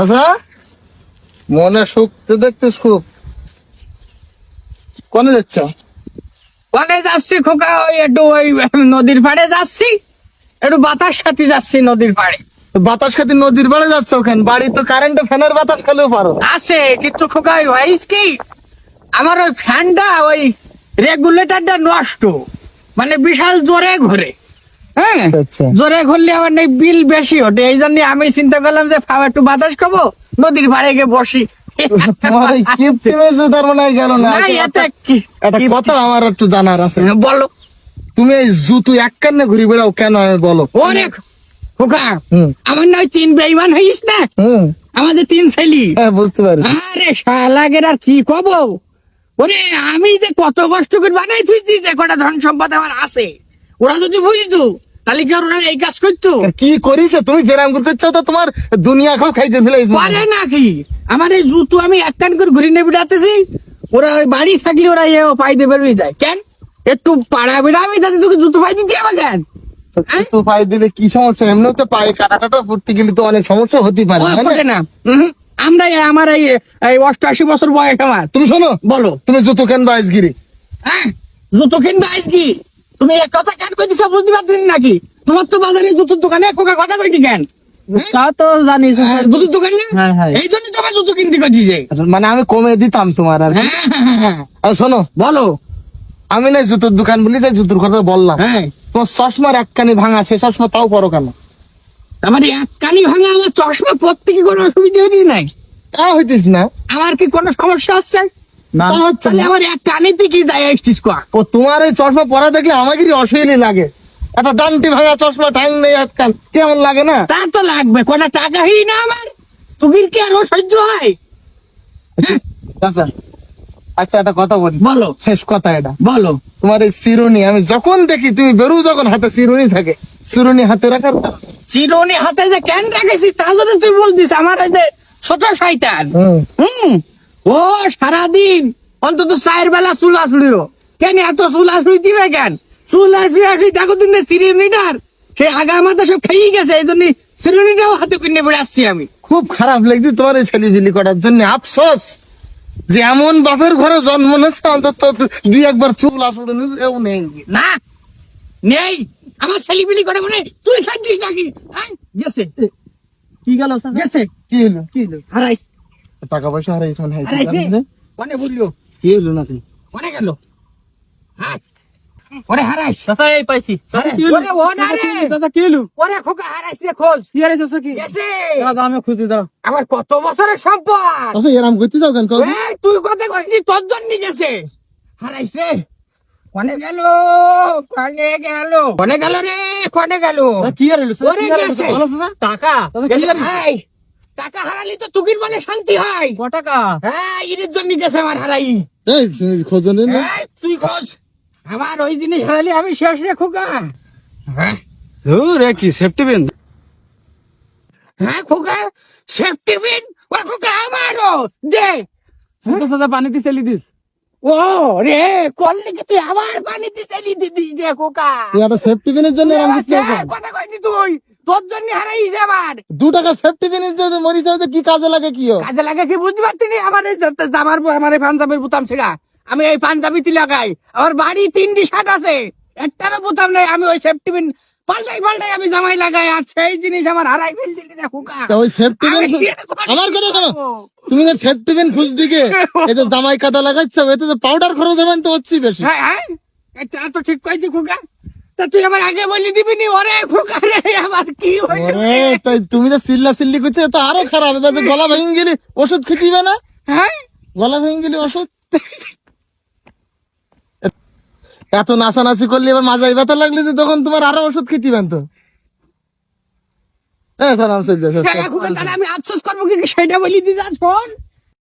আচ্ছা মনে সুখ তো দেখতেছ খুব। কোনে যাচ্ছ? ওখানে যাচ্ছি খোকা? ওই একটু ওই নদীর পাড়ে যাচ্ছি। একটু বাতাস খাতি যাচ্ছি নদীর পাড়ে। বাতাস খাতি নদীর পাড়ে যাচ্ছ ওখানে বাড়ি তো কারেন্টে ফ্যানের বাতাস খেলেও পারো। আছে কিন্তু খোকা ওই হয়েছে কি? আমার ওই ফ্যানটা ওই রেগুলেটরটা নষ্ট। মানে বিশাল জোরে ঘোরে। হ্যাঁ? আচ্ছা। জোরে ঘুরলে আমার নাকি বিল বেশি ওঠে। এই জন্য আমি চিন্তা করলাম যে ফাও একটু বাতাস খাব নদীর পাড়ে গিয়ে বসি। মনে হয় আমার একটু বলো। তুমি এই জুতু এক কান্নে ঘুরি বেড়াও কেন বলো। ওরে খোকা আমার নয় তিন বেইমান হইস না? আমাদের তিন ছেলি। হ্যাঁ বুঝতে পারছি। আরে শালাগের আর কি কব? ওরে আমি যে কত কষ্ট করে বানাই তুইছি যে কটা ধন সম্পদ আমার আছে। ওরা যদি বুঝতো তাহলে কি আর ওরা এই কাজ করতো? কি করিস তুমি করে করছ তো তোমার দুনিয়া খাও খাইতে ফেলাইছ। পারে নাকি আমার এই জুতো আমি এক কান করে ঘুরে নেবে বেড়াতেছি ওরা ওই বাড়ি থাকলে ওরা এ পাই দিয়ে বেরোয় যায়। কেন? একটু পাড়া বেড়া আমি তাতে তোকে জুতো পাই দিতে হবে কেন? হ্যাঁ? তো পায়ে দিলে কি সমস্যা? এমনি তো পায়ে কাটা কাটা ফুটতে গেলে তো অনেক সমস্যা হতে পারে না? আমরা আমার এই এই অষ্টআশি বছর বয়স আমার। তুমি শোনো বলো। তুমি জুতো কেন বাইশগিরি হ্যাঁ? জুতো কিনবে আইস কি তুমি এক কথা কেন কই দিছো বুঝতে পারছিস নাকি? তোমার তো বাজারে জুতোর দোকানে কোকা কথা কইটি কেন? তা তো জানিস হ্যাঁ, জুতোর দোকানে? হ্যাঁ, হ্যাঁ। এই জন্য তোমার জুতো কিনতে কইছি মানে আমি কমে দিতাম তোমার আর আর শোনো বলো। আমি না জুতোর দোকান বলি তাই জুতোর কথা বললাম। হ্যাঁ। তোমার চশমার একখানি ভাঙা সে চশমা তাও পরো কেন? আমার এক কানি ভাঙা আমার চশমা পরতে কি কোনো অসুবিধা হইতিস নাই? তা হইতিস না। আমার কি কোনো সমস্যা হচ্ছে? তাহলে আমার এক কানিতে কি যায় এসছিস ও তোমার এই চশমা পরা দেখলে লাগে। একটা ভাঙা চশমা টাইম নেই কেমন লাগে না? তার তো লাগবে কোটা না আমার। কি আরও সহ্য হয়? আচ্ছা আচ্ছা একটা কথা বলি। বলো। শেষ কথা এটা। বলো। তোমার এই চিরুনি আমি যখন দেখি তুমি বেরু যখন হাতে চিরুনি থাকে চিরুনি হাতে রাখার? চিরুনি হাতে যে কেন রাখেছি তা যদি তুই বলতিস আমার ওই যে ছোট শয়তান। হুম। ও সারাদিন অন্তত চায়ের বেলা চুল আসলিও কেন এত চুল আসলি দিবে কেন? চুল আসলি আসলি দেখো দিন চিরুনিটার সে আগা মাথা সব খেয়ে গেছে এই জন্য হাতে কিনে বেড়ে আসছি আমি। খুব খারাপ লাগছে তোমার এই করার জন্য আফসোস। যে এমন বাপের ঘরে জন্ম নিয়েছে অন্তত দুই একবার চুল আসলে এও নেই। না নেই। আমার ছেলিপিলি করে মনে তুই খাইছিস নাকি? হ্যাঁ গেছে। কি গেল গেছে। কি হলো? কি হলো? হারাইস টাকা পয়সা হারাইছ মানে হারাইছে? কোনে বলল? কি হলো নাকি? কোনে গেল। হ্যাঁ ওরে হারাইস। চাচা এই পাইছি। ওরে ও না রে। চাচা কি হলো ওরে খোকা হারাইস রে খোঁজ। কি আরে চাচা কি? দাদা আমি খুঁজতে দাঁড়াও আমার কত বছরের সম্পদ? আচ্ছা এরাম করতে যাও কেন? এই, তুই কথা কইনি তোর জন্য গেছে। হারাইস রে। কোনে গেল? কোনে গেল? কোনে গেল রে কোনে গেল? কি আর হলো ওরে গেছে। টাকা। কি টাকা হারালি তো তুকির বলে শান্তি হয়। ক টাকা হ্যাঁ এর জন্য গেছে আমার হারাই। এই খোঁজো না তুই খোঁজ। আমার ওই জিনিস হারালি আমি শেষ রে খোকা। হ্যাঁ। রে কি সেফটি পিন হ্যাঁ খোকা সেফটি পিন ও খোকা আমারও দে। চাচা চাচা পানিতে চালি দিস। ও রে করলে কি তুই আবার পানিতে চালিয়ে দিদিস রে খোকা। তুই একটা সেফটি পিনের জন্য কথা কইনি তুই। তোর জন্য হারাইছে আমার দু টাকা সেফটি মরি যাও কি কাজে লাগে কি কাজে লাগে কি বুঝতে পারছি নি? আমার এই জামার আমার এই পাঞ্জাবের বুতাম ছিড়া। আমি এই পাঞ্জাবিতে লাগাই আমার বাড়ি তিনটি শার্ট আছে। একটারও বুতাম নাই। আমি ওই সেফটি পিন পাল্টাই পাল্টাই আমি জামাই লাগাই আর সেই জিনিস আমার হারাই ওই সেফটি পিন কি করে আমার কথা শোনো। তুমি যে সেফটি পিন খুঁজ দিকে এই জামাই কাদা লাগাচ্ছ এতে তো পাউডার খরচ হবেন তো হচ্ছি বেশি। হ্যাঁ হ্যাঁ। এটা তো ঠিক কইছি খোকা। তা তুই আমার আগে বলি দিবি নি? ওরে খোকা রে আমার কি হইল ওরে তাই তুমি যে চিল্লা চিল্লি করছ তো আরও খারাপ। এবার গলা ভেঙে গেলি ওষুধ খেতে দিবে না? হ্যাঁ? গলা ভেঙে গেলি ওষুধ? এত নাচানাচি করলে এবার মাজাই ব্যথা লাগলে যে তখন তোমার আরও ওষুধ খেতে দিবেন তো। হ্যাঁ স্যার আমি আফসোস করব কি সেটা বলি দি যা শোন।